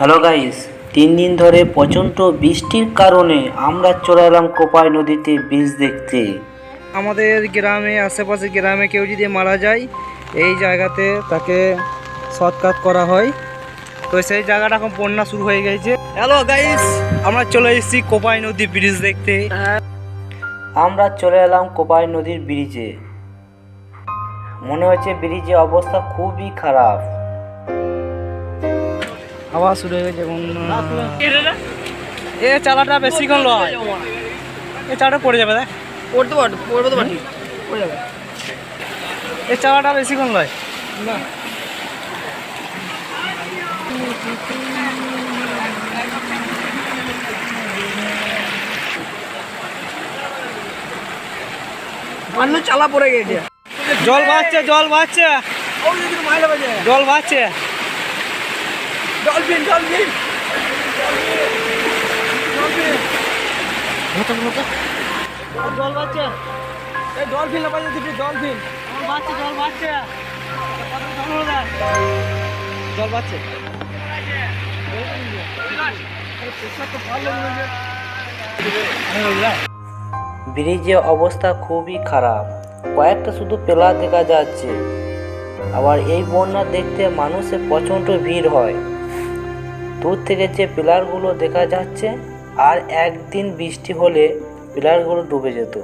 Hello guys তিন দিন ধরে প্রচণ্ড বৃষ্টির কারণে আমরা চলে এলাম কোপাই নদীতে বীজ দেখতে। আমাদের গ্রামে আশেপাশে গ্রামে কেউ যদি মারা যায় এই জায়গাতে তাকে সৎকার করা হয়। তো সেই জায়গাটা এখন বন্যা শুরু হয়ে গেছে। হ্যালো গাইস আমরা চলে এসেছি কোপাই নদী ব্রিজ দেখতে। আমরা চলে এলাম কোপাই নদীর ব্রিজে মনে হচ্ছে ব্রিজে অবস্থা খুবই খারাপ। আবার শুরু হয়ে গেছে এখন এ চালাটা বেশিক্ষণ লয় এ চালাটা পড়ে যাবে দেখ। পড়তে পারবে পড়বে তো পারি। পড়ে যাবে এ চালাটা বেশিক্ষণ লয়। না চালা পড়ে গেছে। জল বাড়ছে জল বাড়ছে জল বাড়ছে ডলফিন ডলফিন জল বাড়ছে এই ডলফিন লাফাই দিচ্ছি ডলফিন জল বাড়ছে জল বাড়ছে জল বাড়ছে ব্রিজে অবস্থা খুবই খারাপ। কয়েকটা শুধু পেলা দেখা যাচ্ছে। আবার এই বন্যা দেখতে মানুষের প্রচণ্ড ভিড় হয়। দূর থেকে যে পিলারগুলো দেখা যাচ্ছে আর একদিন বৃষ্টি হলে পিলারগুলো ডুবে যেত।